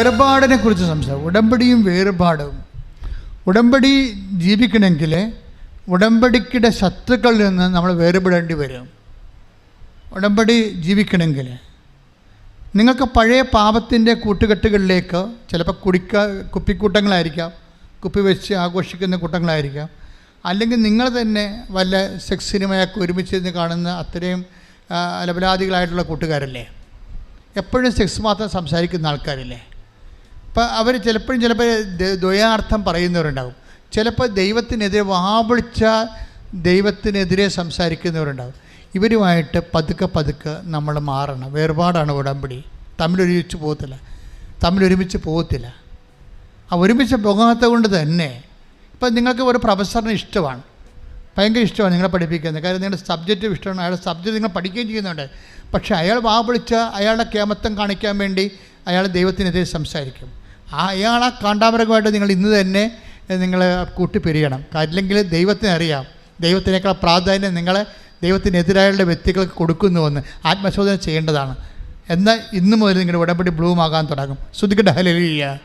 വേർപാടിനെ കുറിച്ച് സംസാരിക്കും. ഉടമ്പടിയും വേർപാടും. ഉടമ്പടി ജീവിക്കണമെങ്കിൽ ഉടമ്പടിക്കിടെ ശത്രുക്കളിൽ നിന്ന് നമ്മൾ വേർപെടേണ്ടി വരും. ഉടമ്പടി ജീവിക്കണമെങ്കിൽ നിങ്ങൾക്ക് പഴയ പാപത്തിന്റെ കൂട്ടുകെട്ടുകളിലേക്ക് ചിലപ്പോൾ കുടിക്ക കുപ്പിക്കൂട്ടങ്ങളായിരിക്കാം കുപ്പി വെച്ച് ആഘോഷിക്കുന്ന കൂട്ടങ്ങളായിരിക്കാം. അല്ലെങ്കിൽ നിങ്ങൾ തന്നെ വല്ല സെക്സ് സിനിമയൊക്കെ ഒരുമിച്ച് നിന്ന് കാണുന്ന അത്രയും ആ, അലപലാദികളായിട്ടുള്ള കൂട്ടുകാരല്ലേ? എപ്പോഴും സെക്സ് മാത്രം സംസാരിക്കുന്ന ആൾക്കാരില്ലേ? അപ്പം അവർ ചിലപ്പോഴും ചിലപ്പോൾ ദ്വയാർത്ഥം പറയുന്നവരുണ്ടാകും ചിലപ്പോൾ ദൈവത്തിനെതിരെ വാവിളിച്ച ദൈവത്തിനെതിരെ സംസാരിക്കുന്നവരുണ്ടാകും ഇവരുമായിട്ട് പതുക്കെ പതുക്കെ നമ്മൾ മാറണം. വേർപാടാണ് ഉടമ്പടി. തമ്മിലൊരുമിച്ച് പോകത്തില്ല. തമ്മിലൊരുമിച്ച് പോകത്തില്ല. ആ ഒരുമിച്ച് പോകാത്തത് കൊണ്ട് തന്നെ ഇപ്പം നിങ്ങൾക്ക് ഒരു പ്രൊഫസറിന് ഇഷ്ടമാണ്. ഭയങ്കര ഇഷ്ടമാണ് നിങ്ങളെ പഠിപ്പിക്കുന്നത്. കാര്യം നിങ്ങളുടെ സബ്ജക്റ്റ് ഇഷ്ടമാണ്. അയാളുടെ സബ്ജക്റ്റ് നിങ്ങൾ പഠിക്കുകയും ചെയ്യുന്നുണ്ട്. പക്ഷേ അയാൾ വാ വിളിച്ച അയാളുടെ കേമത്വം കാണിക്കാൻ വേണ്ടി അയാൾ ദൈവത്തിനെതിരെ സംസാരിക്കും. ആ അയാളെ കാണ്ടാമൃഗമായിട്ട് നിങ്ങൾ ഇന്ന് തന്നെ നിങ്ങൾ കൂട്ടിപ്പിരിയണം അല്ലെങ്കിൽ ദൈവത്തിന് അറിയാം. ദൈവത്തിനേക്കാൾ പ്രാധാന്യം നിങ്ങളെ ദൈവത്തിനെതിരായുള്ള വ്യക്തികൾക്ക് കൊടുക്കുന്നുവെന്ന് ആത്മശോധന ചെയ്യേണ്ടതാണ്. എന്നാൽ ഇന്നു മുതൽ നിങ്ങളുടെ ഉടമ്പടി ബ്ലൂം ആകാൻ തുടങ്ങും. ശ്രദ്ധിക്കട്ടെ. ഹലിയ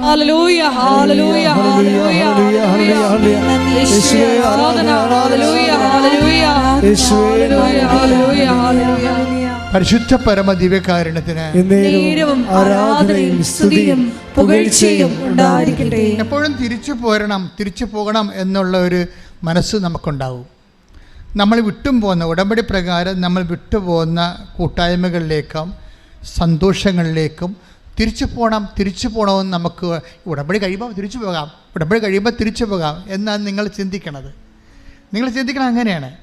ഹല്ലേലൂയ ഹല്ലേലൂയ ഹല്ലേലൂയ ഹല്ലേലൂയ. യേശുവേ ആരാധന ഹല്ലേലൂയ ഹല്ലേലൂയ. Hallelujah hallelujah hallelujah. പരിശുദ്ധ പരമ ദിവ്യകാരണത്തിന് എപ്പോഴും തിരിച്ചു പോരണം തിരിച്ചു പോകണം എന്നുള്ള ഒരു മനസ്സ് നമുക്കുണ്ടാവും. നമ്മൾ വിട്ടും പോകുന്ന ഉടമ്പടി പ്രകാരം നമ്മൾ വിട്ടുപോകുന്ന കൂട്ടായ്മകളിലേക്കും സന്തോഷങ്ങളിലേക്കും തിരിച്ചു പോകണം തിരിച്ചു പോകണമെന്ന് നമുക്ക് ഉടമ്പടി കഴിയുമ്പോൾ തിരിച്ചു പോകാം. ഉടമ്പടി കഴിയുമ്പോൾ തിരിച്ചു പോകാം എന്നാണ് നിങ്ങൾ ചിന്തിക്കണത്. നിങ്ങൾ ചിന്തിക്കണം അങ്ങനെയാണ്.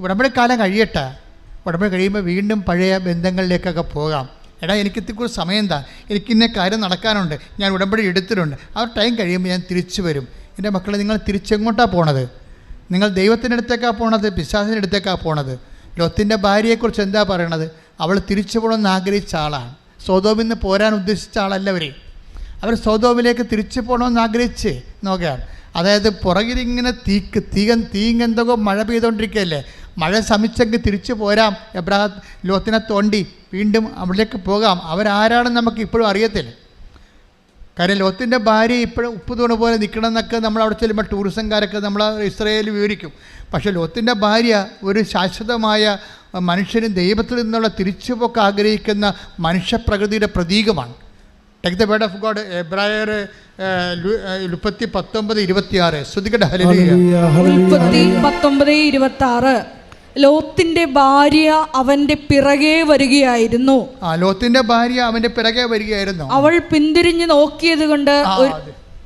ഉടമ്പടി കാലം കഴിയട്ടെ. ഉടമ്പടി കഴിയുമ്പോൾ വീണ്ടും പഴയ ബന്ധങ്ങളിലേക്കൊക്കെ പോകാം. എടാ എനിക്ക് ഇത്തിരി സമയം എന്താ എനിക്ക് ഇന്നെ കാര്യം നടക്കാനുണ്ട്. ഞാൻ ഉടമ്പടി എടുത്തിട്ടുണ്ട്. ആ ടൈം കഴിയുമ്പോൾ ഞാൻ തിരിച്ചു വരും. എന്റെ മക്കളെ നിങ്ങൾ തിരിച്ചെങ്ങോട്ടാണ് പോണത്? നിങ്ങൾ ദൈവത്തിന്റെ അടുത്തേക്കാണ് പോണത്? പിശാസിന്റെ അടുത്തേക്കാണ് പോണത്? ലോത്തിന്റെ ഭാര്യയെക്കുറിച്ച് എന്താ പറയണത്? അവൾ തിരിച്ചു പോകണമെന്ന് ആഗ്രഹിച്ച ആളാണ്. സ്വതോമിൽ നിന്ന് പോരാൻ ഉദ്ദേശിച്ച ആളല്ല അവർ അവർ സ്വതോമിലേക്ക് തിരിച്ചു പോകണമെന്ന് ആഗ്രഹിച്ച് നോക്കുകയാണ്. അതായത് പുറകിലിങ്ങനെ തീക്ക് തീകൻ തീങ്കെന്തൊക്കെ മഴ പെയ്തുകൊണ്ടിരിക്കുകയല്ലേ? മഴ ശമിച്ചെങ്കിൽ തിരിച്ചു പോരാം. എബ്രഹാം ലോത്തിനെ തോണ്ടി വീണ്ടും അവിടേക്ക് പോകാം. അവരാരാണെന്ന് നമുക്ക് ഇപ്പോഴും അറിയത്തില്ല. കാര്യം ലോത്തിന്റെ ഭാര്യ ഇപ്പോഴും ഉപ്പ് തൂണ് പോലെ നിൽക്കണം എന്നൊക്കെ നമ്മൾ അവിടെ ചെല്ലുമ്പോൾ ടൂറിസംകാരൊക്കെ നമ്മൾ ഇസ്രയേൽ വിവരിക്കും. പക്ഷേ ലോത്തിന്റെ ഭാര്യ ഒരു ശാശ്വതമായ മനുഷ്യന് ദൈവത്തിൽ നിന്നുള്ള തിരിച്ചുപോക്ക് ആഗ്രഹിക്കുന്ന മനുഷ്യപ്രകൃതിയുടെ പ്രതീകമാണ്. Take the word of God എബ്രായർ മുപ്പത്തി പത്തൊമ്പത് ഇരുപത്തിയാറ്. ശ്രുതികട ഹലിയ ഉൽപ്പത്തി പത്തൊമ്പത് ഇരുപത്തി ആറ് ലോത്തിന്റെ ഭാര്യ അവന്റെ പിറകെ വരികയായിരുന്നു. ആ ലോത്തിന്റെ ഭാര്യ അവന്റെ പിറകെ വരികയായിരുന്നു. അവൾ പിന്തിരിഞ്ഞു നോക്കിയത് കൊണ്ട്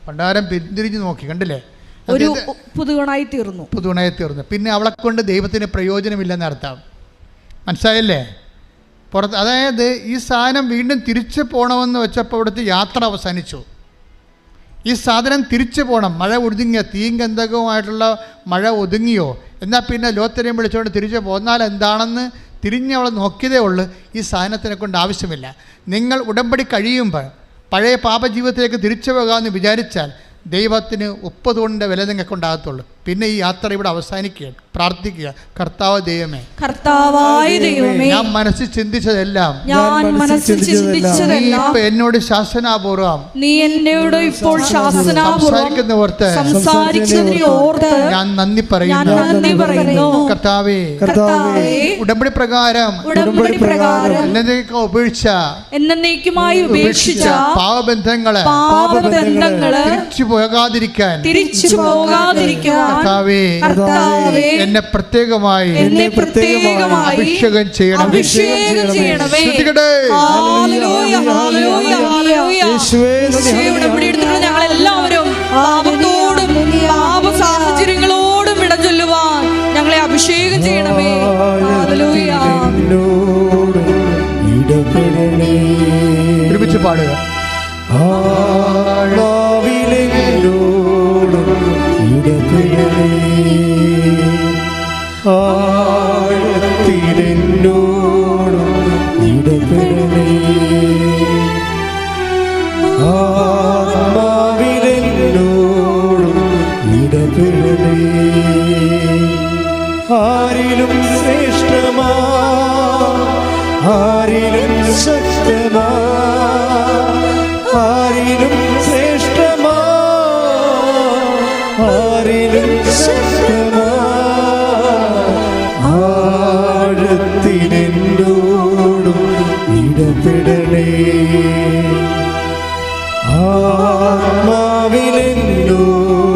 പണ്ടാരം പിന്തിരിഞ്ഞ് നോക്കി കണ്ടില്ലേ? ഒരു പുതുവണായി തീർന്നു. പുതുവണായി തീർന്നു. പിന്നെ അവളെ കൊണ്ട് ദൈവത്തിന് പ്രയോജനമില്ലെന്ന് അർത്ഥം. മനസ്സിലായല്ലേ? പുറത്ത് അതായത് ഈ സാധനം വീണ്ടും തിരിച്ചു പോകണമെന്ന് വെച്ചപ്പോൾ ഇവിടുത്തെ യാത്ര അവസാനിച്ചു. ഈ സാധനം തിരിച്ചു പോകണം മഴ ഒതുങ്ങിയ? തീങ്കന്തകവുമായിട്ടുള്ള മഴ ഒതുങ്ങിയോ? എന്നാൽ പിന്നെ ലോത്തരെയും വിളിച്ചുകൊണ്ട് തിരിച്ചു പോന്നാൽ എന്താണെന്ന് തിരിഞ്ഞ് അവൾ നോക്കിയതേ ഉള്ളൂ. ഈ സാധനത്തിനെ കൊണ്ട് ആവശ്യമില്ല. നിങ്ങൾ ഉടമ്പടി കഴിയുമ്പോൾ പഴയ പാപജീവിതത്തിലേക്ക് തിരിച്ചു പോകാമെന്ന് വിചാരിച്ചാൽ ദൈവത്തിന് ഒപ്പതുകൊണ്ട് വില നിങ്ങൾക്കുണ്ടാകത്തുള്ളൂ. പിന്നെ ഈ യാത്ര ഇവിടെ അവസാനിക്കുകയാണ് പ്രാർത്ഥിക്കുക. കർത്താവ് ദൈവമേ കർത്താവായ ദൈവമേ ഞാൻ മനസ്സിൽ ചിന്തിച്ചതെല്ലാം. ഞാൻ മനസ്സിൽ നീ ചിന്തിച്ചതെല്ലാം. ഇപ്പൊ എന്നോട് ശാസനാപൂർവം നീ എന്നോട് ഇപ്പോൾ ശാസനാപൂർവം സംസാരിക്കുന്ന ഓർത്ത് ഞാൻ നന്ദി ഞാൻ പറയുന്നു നന്ദി പറയുന്നു. കർത്താവേ കർത്താവേ ഉടമ്പടി പ്രകാരം ഉടമ്പടി പ്രകാരം എന്നതിനേക്കാൾ ഉപേക്ഷിച്ച എന്നേക്കുമായി ഉപേക്ഷിച്ച പാവബന്ധങ്ങൾ പാപബന്ധങ്ങളെ തിരിച്ചു പോകാതിരിക്കാൻ തിരിച്ചു പോകാതിരിക്കാൻ കർത്താവേ കർത്താവേ എന്നെ പ്രത്യേകമായി എന്നെ പ്രത്യേകമായി അഭിഷേകം ചെയ്യണം അഭിഷേകം ചെയ്യണമേ. ഹല്ലേലൂയ, ഹല്ലേലൂയ, ഹല്ലേലൂയ. യേശുവേ, ഞങ്ങളെല്ലാവരും പാപത്തോടും പാപ സാഹചര്യങ്ങളോടും ഇടചൊല്ലുവാൻ ഞങ്ങളെ അഭിഷേകം ചെയ്യണമേ. ഹല്ലേലൂയ. ഒരുമിച്ച് പാടുക. ആരിലും ശ്രേഷ്ഠമാ ആരിലും ശക്തമാ ആരിലും ശ്രേഷ്ഠമാ ആരിലും ശക്തമാ. ആഴത്തിനെന്തോടും ഇടപെടണേ. ആത്മാവിലെന്നോടും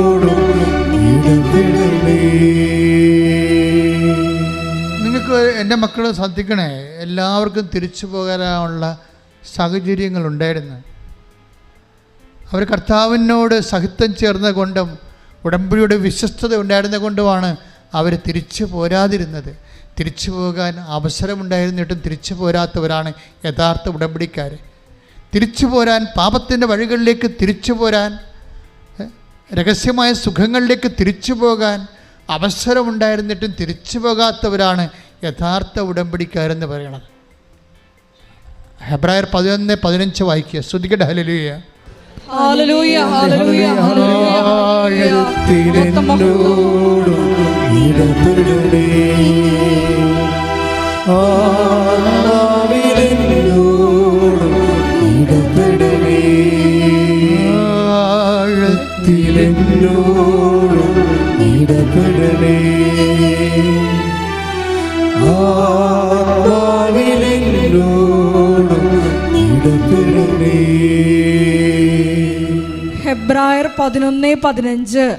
നിങ്ങൾക്ക് എന്റെ മക്കൾ ശ്രദ്ധിക്കണേ എല്ലാവർക്കും തിരിച്ചു പോകാനുള്ള സാഹചര്യങ്ങളുണ്ടായിരുന്നു അവർ കർത്താവിനോട് സഹിത്വം ചേർന്ന കൊണ്ടും ഉടമ്പടിയുടെ വിശ്വസ്തത ഉണ്ടായിരുന്ന കൊണ്ടുമാണ് അവർ തിരിച്ചു പോരാതിരുന്നത്. തിരിച്ചു പോകാൻ അവസരമുണ്ടായിരുന്നിട്ടും തിരിച്ചു പോരാത്തവരാണ് യഥാർത്ഥ ഉടമ്പടിക്കാർ തിരിച്ചു പോരാൻ പാപത്തിന്റെ വഴികളിലേക്ക് തിരിച്ചു പോരാൻ രഹസ്യമായ സുഖങ്ങളിലേക്ക് തിരിച്ചു പോകാൻ അവസരമുണ്ടായിരുന്നിട്ടും തിരിച്ചു പോകാത്തവരാണ് യഥാർത്ഥ ഉടമ്പടിക്കാരെന്ന് പറയണത് ഹെബ്രായർ പതിനൊന്ന് പതിനഞ്ച് വായിക്കുക. ശ്രുതികട ഹലലുയ. ആഴത്തിലെന്നോടും ഇടപെടണേ ഹെബ്രായർ പതിനൊന്ന് പതിനഞ്ച്.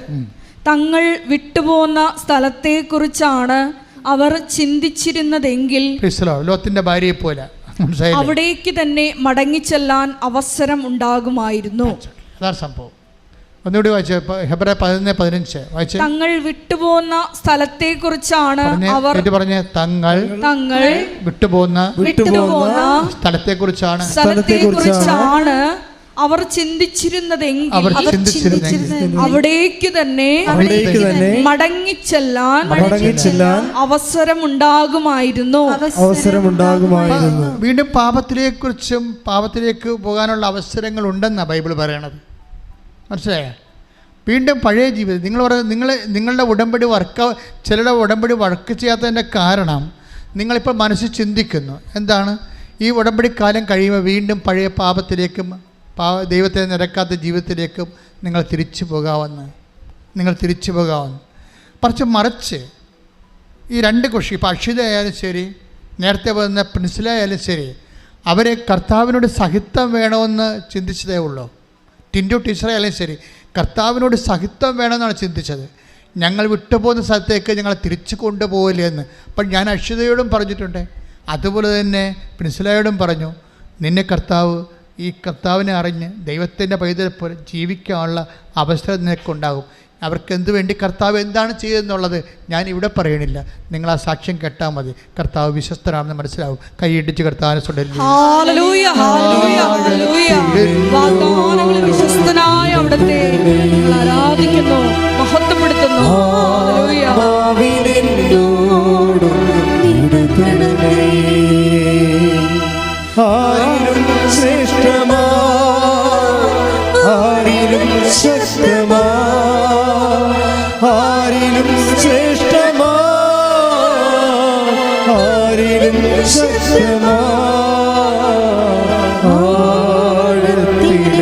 തങ്ങൾ വിട്ടുപോകുന്ന സ്ഥലത്തെക്കുറിച്ചാണ് അവർ ചിന്തിച്ചിരുന്നതെങ്കിൽ ലോത്തിന്റെ ഭാര്യയെ പോലെ. അവിടേക്ക് തന്നെ മടങ്ങിച്ചെല്ലാൻ അവസരം ഉണ്ടാകുമായിരുന്നു. അതാണ് സംഭവം. ഒന്നുകൂടി വായിച്ച. ഹെബ്രായർ പതിനൊന്ന് പതിനഞ്ച്. വായിച്ച്. തങ്ങൾ വിട്ടുപോകുന്ന സ്ഥലത്തെ കുറിച്ചാണ് അവർ പറഞ്ഞ പറഞ്ഞ്? തങ്ങൾ തങ്ങൾ വിട്ടുപോകുന്ന വിട്ടുപോകുന്ന സ്ഥലത്തെക്കുറിച്ചാണ്. സ്ഥലത്തെക്കുറിച്ചാണ് അവർ അവർ ചിന്തിച്ചിരുന്നതെങ്കിൽ ചിന്തിച്ചിരുന്നെങ്കിൽ അവിടേക്ക് തന്നെ മടങ്ങിച്ചെല്ലാൻ മടങ്ങിച്ചെല്ലാൻ അവസരം ഉണ്ടാകുമായിരുന്നു അവസരമുണ്ടാകുമായിരുന്നു. വീണ്ടും പാപത്തിനെക്കുറിച്ചും പാപത്തിലേക്ക് പോകാനുള്ള അവസരങ്ങൾ ഉണ്ടെന്നാണ് ബൈബിൾ പറയണത്. മനസ്സിലായോ? വീണ്ടും പഴയ ജീവിതം. നിങ്ങൾ പറയുന്നത് നിങ്ങൾ നിങ്ങളുടെ ഉടമ്പടി വർക്ക് ചിലരുടെ ഉടമ്പടി വർക്ക് ചെയ്യാത്തതിന്റെ കാരണം നിങ്ങളിപ്പോൾ മനസ്സിൽ ചിന്തിക്കുന്നു. എന്താണ്? ഈ ഉടമ്പടി കാലം കഴിയുമ്പോൾ വീണ്ടും പഴയ പാപത്തിലേക്കും പാ ദൈവത്തെ നിരക്കാത്ത ജീവിതത്തിലേക്ക് നിങ്ങൾ തിരിച്ചു പോകാമെന്ന് നിങ്ങൾ തിരിച്ചു പോകാമെന്ന് കുറച്ച് മറിച്ച് ഈ രണ്ട് കുഷി ഇപ്പോൾ അക്ഷിതയായാലും ശരി നേരത്തെ വന്ന പ്രിൻസിലായാലും ശരി അവരെ കർത്താവിനോട് സഹിത്വം വേണമെന്ന് ചിന്തിച്ചതേ ഉള്ളൂ. ടിൻഡു ടീച്ചറായാലും ശരി കർത്താവിനോട് സഹിത്വം വേണമെന്നാണ് ചിന്തിച്ചത്. ഞങ്ങൾ വിട്ടുപോകുന്ന സ്ഥലത്തേക്ക് ഞങ്ങളെ തിരിച്ചു കൊണ്ടുപോകില്ലേ എന്ന്. അപ്പം ഞാൻ അക്ഷിതയോടും പറഞ്ഞിട്ടുണ്ട്. അതുപോലെ തന്നെ പ്രിൻസിലായോടും പറഞ്ഞു നിന്നെ കർത്താവ് ഈ കർത്താവിനെ അറിഞ്ഞ് ദൈവത്തിന്റെ പൈതലെ പോലെ ജീവിക്കാനുള്ള അവസരം നിനക്കുണ്ടാകും അവർക്ക് എന്തു വേണ്ടി കർത്താവ് എന്താണ് ചെയ്തതെന്നുള്ളത് ഞാൻ ഇവിടെ പറയണില്ല. നിങ്ങൾ ആ സാക്ഷ്യം കേട്ടാൽ മതി. കർത്താവ് വിശ്വസ്തരാണെന്ന് മനസ്സിലാവും. കൈയിടിച്ച് കർത്താവിനെ വിശ്വസ്തനായ അവിടുത്തെ ആരാധിക്കുന്നു.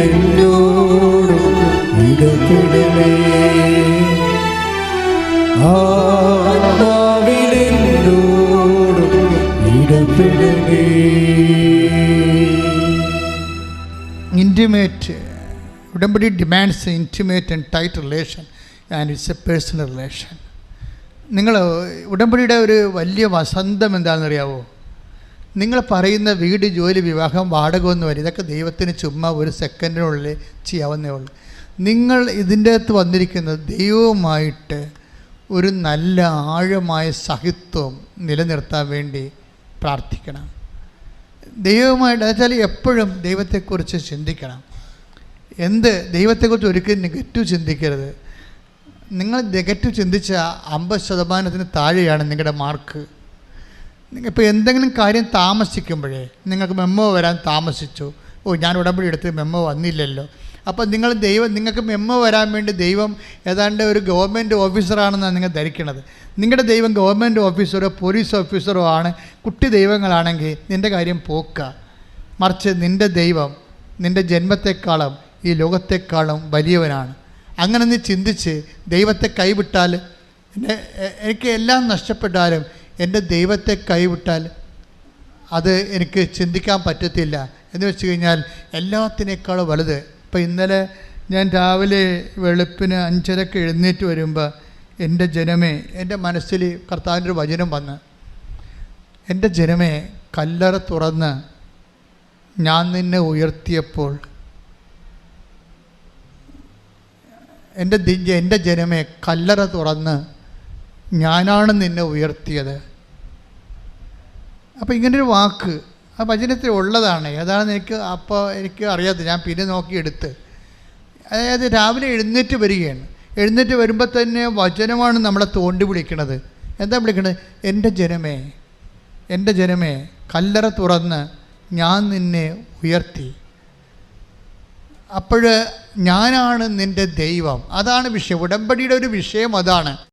ആഴത്തിലെന്നോടും ഇടപെടണേ ആത്മാവിലെന്നോടും ഇടപെടണേ ഇന്റിമേറ്റ് ഉടമ്പടി demands intimate and tight relation and it's a personal relation നിങ്ങൾ ഉടമ്പടിയുടെ ഒരു വലിയ വസന്തം എന്താണെന്ന് അറിയാവോ നിങ്ങൾ പറയുന്ന വീട് ജോലി വിവാഹം വാടക ഒന്നും വരും ഇതൊക്കെ ദൈവത്തിന് ചുമ്മാ ഒരു സെക്കൻഡിനുള്ളിൽ ചെയ്യാവുന്നേ ഉള്ളൂ. നിങ്ങൾ ഇതിന്റെ അകത്ത് വന്നിരിക്കുന്നത് ദൈവവുമായിട്ട് ഒരു നല്ല ആഴമായ സഹിത്വം നിലനിർത്താൻ വേണ്ടി പ്രാർത്ഥിക്കണം. ദൈവവുമായിട്ട് വെച്ചാൽ എപ്പോഴും ദൈവത്തെക്കുറിച്ച് ചിന്തിക്കണം. എന്ത് ദൈവത്തെക്കുറിച്ച് ഒരിക്കലും നെഗറ്റീവ് ചിന്തിക്കരുത്. നിങ്ങൾ നെഗറ്റീവ് ചിന്തിച്ച അമ്പത് ശതമാനത്തിന് താഴെയാണ് നിങ്ങളുടെ മാർക്ക്. ഇപ്പോൾ എന്തെങ്കിലും കാര്യം താമസിക്കുമ്പോഴേ നിങ്ങൾക്ക് മെമ്മോ വരാൻ താമസിച്ചു. ഓ ഞാൻ ഉടമ്പടി എടുത്ത് മെമ്മോ വന്നില്ലല്ലോ. അപ്പോൾ നിങ്ങൾ ദൈവം നിങ്ങൾക്ക് മെമ്മോ വരാൻ വേണ്ടി ദൈവം ഏതാണ്ട് ഒരു ഗവൺമെന്റ് ഓഫീസറാണെന്നാണ് നിങ്ങൾ ധരിക്കണത്. നിങ്ങളുടെ ദൈവം ഗവൺമെന്റ് ഓഫീസറോ പോലീസ് ഓഫീസറോ ആണ്. കുട്ടി ദൈവങ്ങളാണെങ്കിൽ നിന്റെ കാര്യം പോക്ക. മറിച്ച് നിന്റെ ദൈവം നിന്റെ ജന്മത്തെക്കാളും ഈ ലോകത്തെക്കാളും വലിയവനാണ്. അങ്ങനെ നീ ചിന്തിച്ച് ദൈവത്തെ കൈവിട്ടാൽ എനിക്ക് എല്ലാം നഷ്ടപ്പെട്ടാലും എന്റെ ദൈവത്തെ കൈവിട്ടാൽ അത് എനിക്ക് ചിന്തിക്കാൻ പറ്റത്തില്ല. എന്ന് വെച്ച് കഴിഞ്ഞാൽ എല്ലാത്തിനേക്കാളും വലുത്. ഇപ്പം ഇന്നലെ ഞാൻ രാവിലെ വെളുപ്പിന് അഞ്ചരക്ക് എഴുന്നേറ്റ് വരുമ്പോൾ എന്റെ ജനമേ എന്റെ മനസ്സിൽ കർത്താവിന്റെ ഒരു വചനം വന്ന് എന്റെ ജനമേ കല്ലറ തുറന്ന് ഞാൻ നിന്നെ ഉയർത്തിയപ്പോൾ എന്റെ എന്റെ ജനമേ കല്ലറ തുറന്ന് ഞാനാണ് നിന്നെ ഉയർത്തിയത്. അപ്പോൾ ഇങ്ങനൊരു വാക്ക് ആ വചനത്തിൽ ഉള്ളതാണ്. ഏതാണെന്ന് എനിക്ക് അപ്പോൾ എനിക്ക് അറിയാത്ത ഞാൻ പിന്നെ നോക്കിയെടുത്ത് അതായത് രാവിലെ എഴുന്നേറ്റ് വരികയാണ്. എഴുന്നേറ്റ് വരുമ്പോൾ തന്നെ വചനമാണ് നമ്മളെ തോണ്ടി വിളിക്കണത്. എന്താ വിളിക്കണത്? എന്റെ ജനമേ എന്റെ ജനമേ കല്ലറ തുറന്ന് ഞാൻ നിന്നെ ഉയർത്തി. അപ്പോൾ ഞാനാണ് നിന്റെ ദൈവം. അതാണ് വിഷയം. ഉടമ്പടിയുടെ ഒരു വിഷയം അതാണ്.